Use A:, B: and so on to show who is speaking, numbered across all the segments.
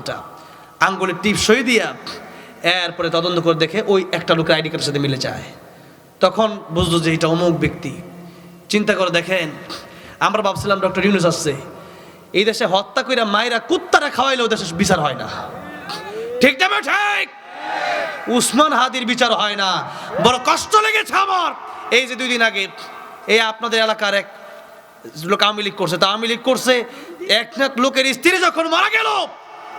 A: এটা আঙ্গুলের টিপ সই দিয়া এরপরে তদন্ত করে দেখে ওই একটা লোকের আইডি কার্ডের সাথে মিলে যায়। তখন বুঝলো যে এটা অমুক ব্যক্তি। চিন্তা করে দেখেন, আমরা ভাবছিলাম ডক্টর ইউনুস আসছে। এই দেশে হত্যা কইরা মায়েরা কুত্তারা খাওয়াইলেও দেশে বিচার হয় না। ঠিক না বে ঠিক? উসমান হাদির বিচার হয় না। বড় কষ্ট লেগেছে আমার। এই যে দুই দিন আগে, এই আপনাদের এলাকার এক লোক আওয়ামী লীগ করছে, তা আওয়ামী লীগ করছে এক লোকের স্ত্রী যখন মারা গেল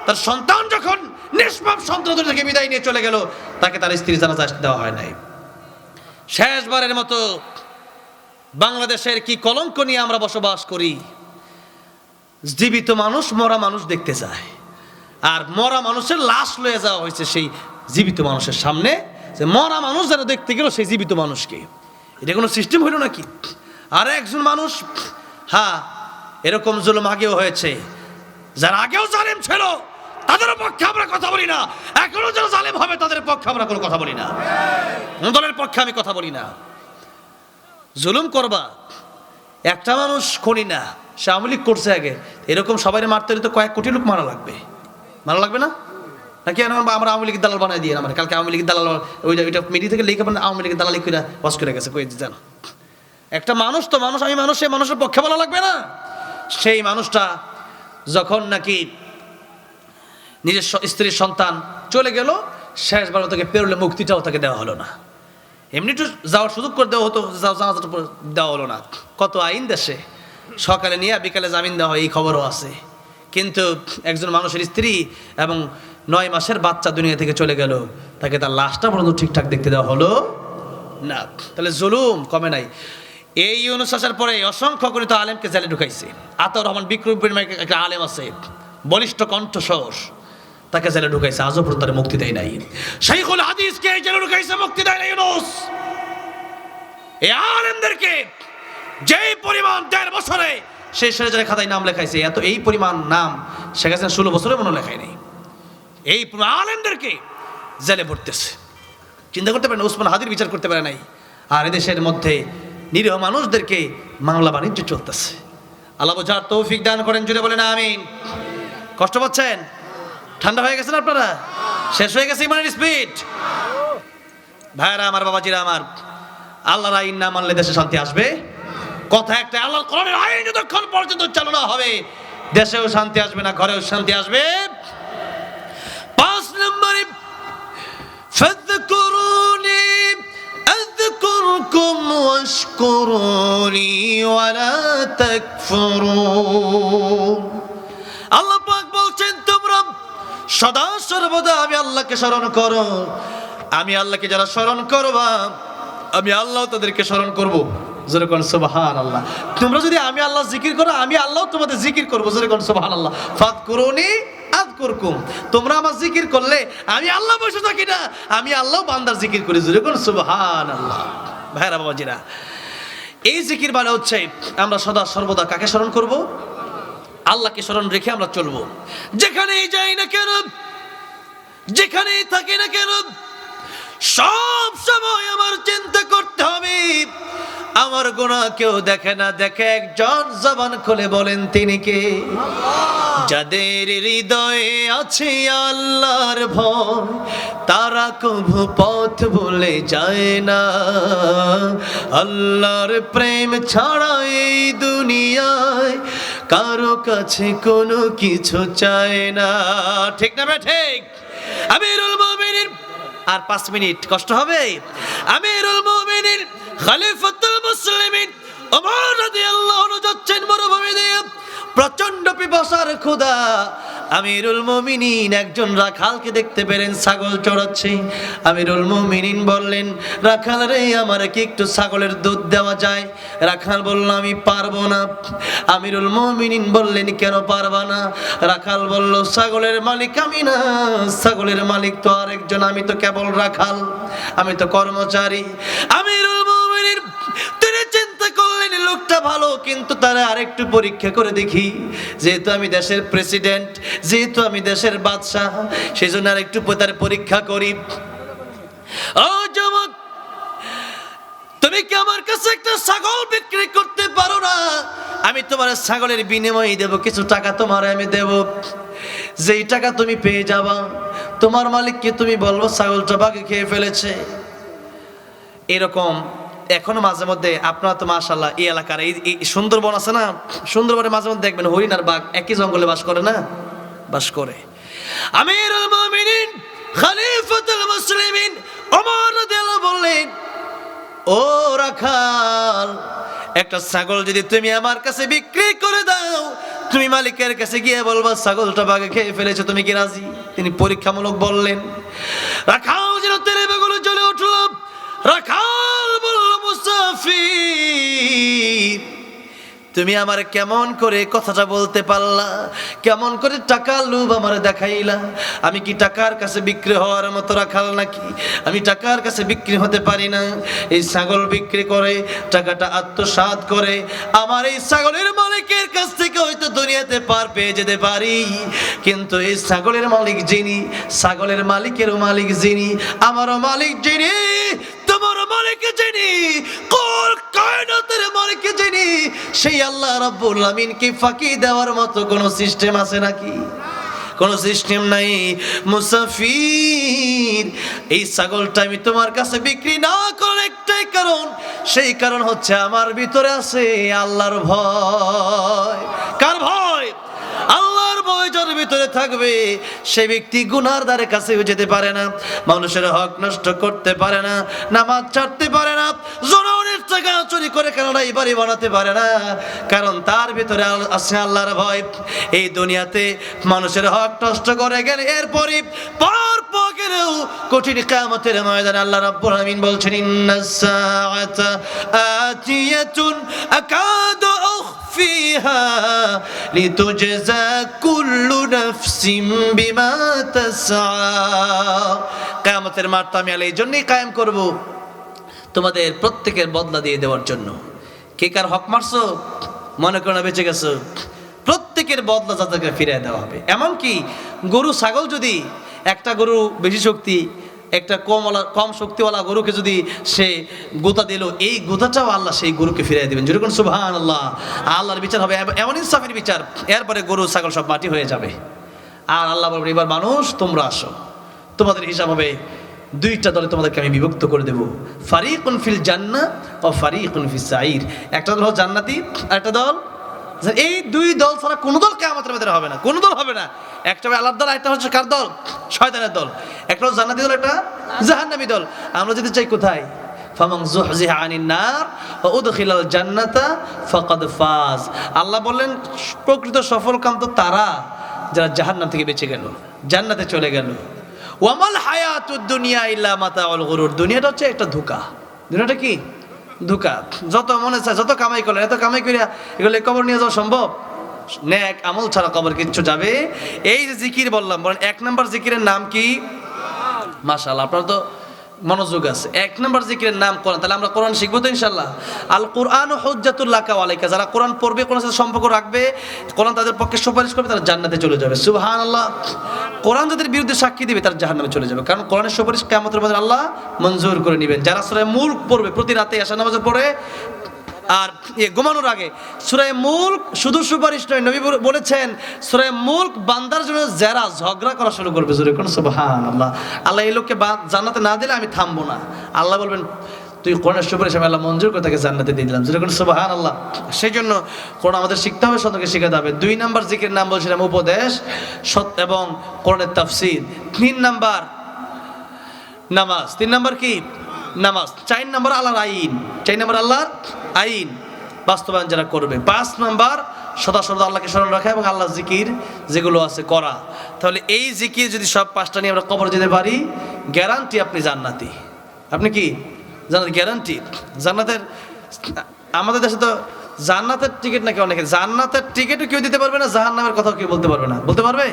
A: তার সন্তান যখন নিষ্পাপ সন্তান থেকে বিদায় নিয়ে চলে গেল, তাকে তার স্ত্রী জানাজা দেওয়া হয় নাই। শেষবারের মতো বাংলাদেশের কি কলঙ্ক নিয়ে আমরা বসবাস করি? জীবিত মানুষ, মরা মানুষ দেখতে চায়। আর মরা মানুষের লাশ লয়ে যাওয়া হয়েছে সেই জীবিত মানুষের সামনে, যে মরা মানুষ যারা দেখতে গেল সেই জীবিত মানুষকে। এটা কোনো সিস্টেম হইল নাকি? আর একজন মানুষ হ্যাঁ এরকম জুলুম আগেও হয়েছে। যারা আগেও জালেম ছিল তাদের পক্ষে আমরা কথা বলি না। এখনও যারা জালেম হবে, তাদের পক্ষে আমরা কোনো কথা বলি না। কোন দলের পক্ষে আমি কথা বলি না। জুলুম করবা। একটা মানুষ করি না, সে আমলিক করছে আগে। এরকম সবাই মারতে হলে তো কয়েক কোটি লোক মারা লাগবে। মারা লাগবে না? নাকি আমরা আওয়ামী লীগের দালাল বানাই দিয়ে মানে কালকে আওয়ামী লীগের দালাল ওই যে ওইটা মিডিয়া থেকে লিখে পারেন আওয়ামী লীগের দালালি করে বস করে গেছে। কই জান? একটা মানুষ তো মানুষ, আমি মানুষ সেই মানুষের পক্ষে বলা লাগবে না। সেই মানুষটা যখন নাকি নিজের স্ত্রীর সন্তান চলে গেল শেষবার তাকে পেরোলে মুক্তিটাও তাকে দেওয়া হলো না। এমনি একটু যাওয়ার সুযোগ করে দেওয়া হতো পরে দেওয়া হলো না। কত আইন দেশে। সকালে নিয়ে বিকালে জামিন দেওয়া হয়, এই খবরও আছে। কিন্তু একজন মানুষের স্ত্রী এবং নয় মাসের বাচ্চা দুনিয়া থেকে চলে গেল, তাকে তার লাশটা পর্যন্ত ঠিকঠাক দেখতে দেওয়া হলো না। তাহলে জুলুম কমে নাই। এই অনুশাসনের পরে অসংখ্য গণিত আলেমকে জেলে ঢুকাইছে। আতর রহমান বিক্রম একটা আলেম আছে, বলিষ্ঠ কণ্ঠস্বর। তাকে জেলে ঢুকাইছে, আজও পর্যন্ত তার মুক্তি দেয় নাই। শাইখুল হাদিসকে জেলে ঢুকাইছে, মুক্তি দেয় নাই, ইউনুস। এই আলেমদেরকে যেই পরিমাণ দেড় বছরে সেই সেরেজারে খাতায় নাম লেখাইছে, এত এই পরিমাণ নাম শেখ হাসিনা ষোলো বছরে মনে লেখায় নেই। এই আলেমদেরকে জেলে ভরতেছে। চিন্তা করতে পারে না উসমান হাদির বিচার করতে পারে নাই। আর এদেশের মধ্যে নিরীহ মানুষদেরকে মামলা বাণিজ্য চলতেছে। আল্লাহ বোঝার তৌফিক দান করেন জুড়ে বলেন, আমিন। কষ্ট পাচ্ছেন? ঠান্ডা হয়ে গেছেন আপনারা শেষ হয়ে গেছে ইমানের স্পিড ভাইরা আমার বাবাজিরা আমার আল্লাহর আইন না মানলে দেশে শান্তি আসবে কথা একটা আল্লাহর কোরআনের আইন যতক্ষণ পর্যন্ত চালনা হবে দেশেও শান্তি আসবে না ঘরেও শান্তি আসবে পাঁচ নম্বরে فاذكروني أذكركم واشكروني ولا تكفرون আল্লাহ পাক বলছেন তোমরা সদা সর্বদা আমি আল্লাহকে স্মরণ করো। আমি আল্লাহকে যারা স্মরণ করবা, আমি আল্লাহ তাদেরকে স্মরণ করব। যেরকম সুবাহান আল্লাহ তোমরা যদি আমি আল্লাহ জিকির করো, আমি আল্লাহ তোমাদের জিকির করব। যেরকম সুবাহান আল্লাহ ফাত করুনি আদ করকুম তোমরা আমার জিকির করলে, আমি আল্লাহ বসে থাকি না। আমি আল্লাহ বান্দার জিকির করি। যেরকম সুবাহান আল্লাহ ভাইরা, বাবাজিরা, এই জিকির মানে হচ্ছে আমরা সদা সর্বদা কাকে স্মরণ করব? আল্লাহকে স্মরণ রেখে আমরা চলবো। যেখানেই যাই না কেন, যেখানেই থাকি না কেন, সব সময় আমার চিন্তা করতে হবে। আমার গোনা কেউ দেখে না, দেখে একজন জবান খুলে বলেন, তিনি কে? যাদের হৃদয়ে আছে আল্লাহর ভয়, তারা কভু পথ বলে যায় না। আল্লাহর প্রেম ছাড়া এই দুনিয়ায় কারও কাছে কোনো কিছু চায় না। ঠিক না ভাই? ঠিক। আমিরুল মুমিনিন আর পাঁচ মিনিট, কষ্ট হবে? আমিরুল মুমিনিন খলিফাতুল মুসলিমিন ওমর রাদিয়াল্লাহু আনহু যাচ্ছেন মরুভূমি দিয়ে প্রচণ্ড পিপাসার ক্ষুধা। আমিরুল মুমিনিন একজন রাখালকে দেখতে পেলেন, ছাগল চড়াচ্ছে। আমিরুল মুমিনিন বললেন, রাখাল রে, আমার কি একটু ছাগলের দুধ দেওয়া যায়? রাখাল বলল, আমি পারব না। আমিরুল মুমিনিন বললেন, কেন পারবা না? রাখাল বলল, ছাগলের মালিক আমি না, ছাগলের মালিক তো আরেকজন, আমি তো কেবল রাখাল, আমি তো কর্মচারী। আমিরুল লোকটা ভালো, কিন্তু তারা আরেকটু পরীক্ষা করে দেখি। যেহেতু আমি দেশের প্রেসিডেন্ট যেহেতু আমি দেশের বাদশাহ সেই জন্য আরেকটু তার পরীক্ষা করি। তুমি কি আমার কাছে একটা ছাগল বিক্রি করতে পারো না? আমি তোমার ছাগলের বিনিময়ে দেব, কিছু টাকা তোমার আমি দেব। যেই টাকা তুমি পেয়ে যাবা, তোমার মালিককে তুমি বলব, ছাগলটা বাঘে খেয়ে ফেলেছে। এরকম এখনও মাঝে মধ্যে আপনারা তো মাশাল্লাহ এই এলাকার এই সুন্দরবন আছে না? সুন্দরবনে মাঝে মধ্যে দেখবেন হরিণ আর বাঘ একই জঙ্গলে বাস করে না? বাস করে। মুসলিমিন ওমর বললেন, ও রাখাল, একটা ছাগল যদি তুমি আমার কাছে বিক্রি করে দাও, তুমি মালিকের কাছে গিয়ে বলবা, ছাগলটা বাগে খেয়ে ফেলেছে, তুমি কি রাজি? তিনি পরীক্ষামূলক বললেন রাখাও যেন তেরে বেগুলো জ্বলে উঠল মুসাফির তুমি আমার কেমন করে কথাটা বলতে পারলা? কেমন করে টাকা লোভ আমার দেখাইলা? আমি কি টাকার কাছে বিক্রি হওয়ার মতো রাখাল নাকি? আমি টাকার কাছে বিক্রি হতে পারি না। এই ছাগল বিক্রি করে, টাকাটা আত্মসাৎ করে। আমার এই ছাগলের মালিকের কাছ থেকে হয়তো দুনিয়াতে পার পেয়ে যেতে পারি। কিন্তু এই ছাগলের মালিক যিনি, ছাগলের মালিকেরও মালিক যিনি, আমারও মালিক যিনি তোমার মালিক যিনি কোল কায়নাতের মালিক যিনি, সেই আল্লাহ রাব্বুল আমিনকে ফাঁকি দেওয়ার মতো কোনো সিস্টেম আছে নাকি? কোনো সিস্টেম নাই। মুসাফির, এই ছাগলটা আমি তোমার কাছে বিক্রি না করার একটাই কারণ, সেই কারণ হচ্ছে আমার ভিতরে আছে আল্লাহর ভয়। কার ভয়? ভিতরে থাকবে, সে ব্যক্তি গুনার দ্বারে কাছেও যেতে পারে না, মানুষের হক নষ্ট করতে পারে না, নামাজ ছাড়তে পারে না, জনগণের টাকা চুরি করে এই বাড়ি বানাতে পারে না, কারণ তার ভিতরে আছে আল্লাহর ভয়। এই দুনিয়াতে মানুষের হক নষ্ট করে গেলে এরপরে পার পা কঠিন কামতের ময়দানে আল্লাহ রাব্বুল আমিন বলছেন আতিয়াতুন আকাদু أخفيها لتجزى كل نفس بما تسعى কায়ামতের মাঠ তো আমি আল্লাহ এই জন্যই কায়েম করব তোমাদের প্রত্যেকের বদলা দিয়ে দেওয়ার জন্য কে কার হক মারছো মনে করো না বেঁচে গেছো প্রত্যেকের বদলা যাদেরকে ফিরিয়ে দেওয়া হবে এমনকি গরু ছাগল যদি একটা গরু বেশি শক্তি একটা কমওয়ালা কম শক্তিওয়ালা গরুকে যদি সে গোতা দিল, এই গোতাটাও আল্লাহ সেই গরুকে ফিরিয়ে দেবেন। যেরকম সুবহান আল্লাহ আল্লাহর বিচার হবে। এম- এমন ইনসাফের বিচার। এরপরে গরু, ছাগল সব মাটি হয়ে যাবে। আর আল্লাহ বলবেন, এবার মানুষ, তোমরা আসো। তোমাদের হিসাব হবে, দুইটা দলে তোমাদেরকে আমি বিভক্ত করে দেবো। ফারিকুন ফিল জান্না ও ফারিকুন ফিল সাইর একটা দল হল জান্নাতি, আর একটা দল এই দুই দল ছাড়া কোনো দল কেমতের ভেতরে হবে না, কোনো দল হবে না। একটা হবে আল্লাহর দল একটা হচ্ছে কার দল? শয়তানের দল। একটা হলো জান্নাতি দল, একটা জাহান্নামী দল। আমরা যদি চাই কোথায়? ফামাং জুহজিহা আনিন নার ওয়া উদখিলাল জান্নাতা ফাকাদ ফাজ। আল্লাহ বললেন, প্রকৃত সফলকাম তো তারা, যারা জাহান্নাম থেকে বেঁচে গেল, জান্নাতে চলে গেল। ওয়ামাল হায়াতুদ দুনিয়া ইল্লা মাতাউল গুরুর। দুনিয়াটা হচ্ছে একটা ধোঁকা। দুনিয়াটা কি? ধোঁকা। যত মনে চায়, যত কামাই করলেন, এত কামাই করিয়া এগুলো কবর নিয়ে যাওয়া সম্ভব? নেক আমল ছাড়া কবর কিচ্ছু যাবে। এই যে জিকির বললাম, বলেন, এক নম্বর জিকিরের নাম কি? মাসাল আপনার তো মনোযোগ আছে। এক নম্বর জিকিরের নাম কোরআন। তাহলে আমরা কোরআন শিখব তো ইনশাল্লাহ আল কোরআন হজ্জাতুল্লাহ আলাইকা। যারা কোরআন পড়বে কোরআন সাথে সম্পর্ক রাখবে, কোরআন তাদের পক্ষে সুপারিশ করবে, তারা জান্নাতে চলে যাবে। সুহান আল্লাহ কোরআন যাদের বিরুদ্ধে সাক্ষী দেবে, তারা জাহান্নামে চলে যাবে। কারণ কোরআনের সুপারিশ কেমন আল্লাহ মঞ্জুর করে নেবেন। যারা সবাই মূর্খ পড়বে, প্রতি রাতে আশা নামাজ পড়ে আর ঘুমানোর আগে সুরায় মুল্ক শুধু সুপারিশ নয়, নবী বলেছেন সুরায় মুল্ক বান্দার জন্য যারা ঝগড়া করা শুরু করবে, জোরে কোন সুবহান আল্লাহ আল্লাহ এই লোককে জান্নাতে না দিলে আমি থামবো না। আল্লাহ বলবেন, তুই কোরআনের সুপারিশ আমি আল্লাহ মঞ্জুর করে তাকে জান্নাতে দিয়ে দিলাম। জোরে কোন সুবহান আল্লাহ সেই জন্য কোরআন আমাদের শিখতে হবে সতর্কে শিখাতে হবে। দুই নাম্বার জিকির নাম বলছিলাম উপদেশ, সৎ এবং কোরআনের তাফসির। তিন নাম্বার নামাজ। তিন নাম্বার কি? নামাজ। চার নাম্বার আল্লাহর আইন। চার নাম্বার আল্লাহর আইন বাস্তবায়ন যারা করবে। পাঁচ নাম্বার সদা সদা আল্লাহকে স্মরণ রাখা এবং আল্লাহ জিকির যেগুলো আছে করা। তাহলে এই জিকির যদি সব পাঁচটা নিয়ে আমরা কবর যেতে পারি গ্যারান্টি আপনি জান্নাতি। আপনি কি? জান্নাত গ্যারান্টি জান্নাতের, আমাদের দেশে তো জান্নাতের টিকিট নাকি অনেকে? জান্নাতের টিকিটও কেউ দিতে পারবে না, জাহান্নামের কথাও কেউ বলতে পারবে না। বলতে পারবে?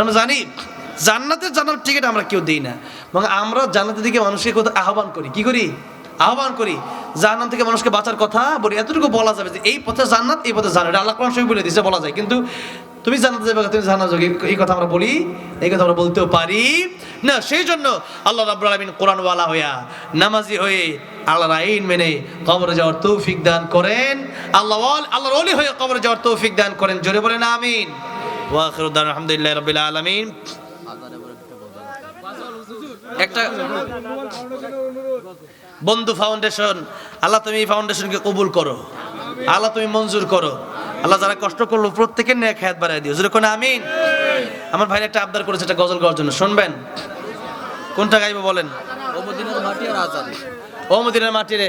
A: আমরা জানি। জান্নাতের জান্নাতের টিকিট আমরা কেউ দিই না। এবং আমরা জান্নাতের দিকে মানুষকে কোথাও আহ্বান করি। কি করি? আহ্বান করি। জাহান্নাম থেকে মানুষকে বাঁচার কথা বলি। এতটুকু বলা যাবে যে এই পথে জান্নাত, এই পথে জান্নাত আল্লাহ কোরআন শরীফ বলে দিছে বলা যায়। কিন্তু তুমি জান্নাত যাবে, তুমি জান্নাত যাবে। এই কথা আমরা বলি, এই কথা আমরা বলতেও পারি না। সেই জন্য আল্লাহ রাব্বুল আলামিন কোরআনওয়ালা হইয়া নামাজি হয়ে আল্লাহর আইন মেনে কবরে যাওয়ার তৌফিক দান করেন। আল্লাহ আল্লাহর ওলি হয়ে কবরে যাওয়ার তৌফিক দান করেন। জোরে বলেন, আমিন। ওয়াখিরুদ্দান আলহামদুলিল্লাহ রবিল আলমিন। একটা বন্ধু ফাউন্ডেশন আল্লাহ তুমি এই ফাউন্ডেশনকে কবুল করো। আল্লাহ তুমি মঞ্জুর করো। আল্লাহ যারা কষ্ট করল প্রত্যেকের নিয়ে খেয়াত বাড়াই দিও। যেরকম আমিন? আমার ভাই একটা আবদার করেছে একটা গজল গাওয়ার জন্য। শুনবেন? কোনটা গাইবো বলেন?
B: ও মদিনার মাটি আর আজাদ।
A: ও মদিনার মাটি রে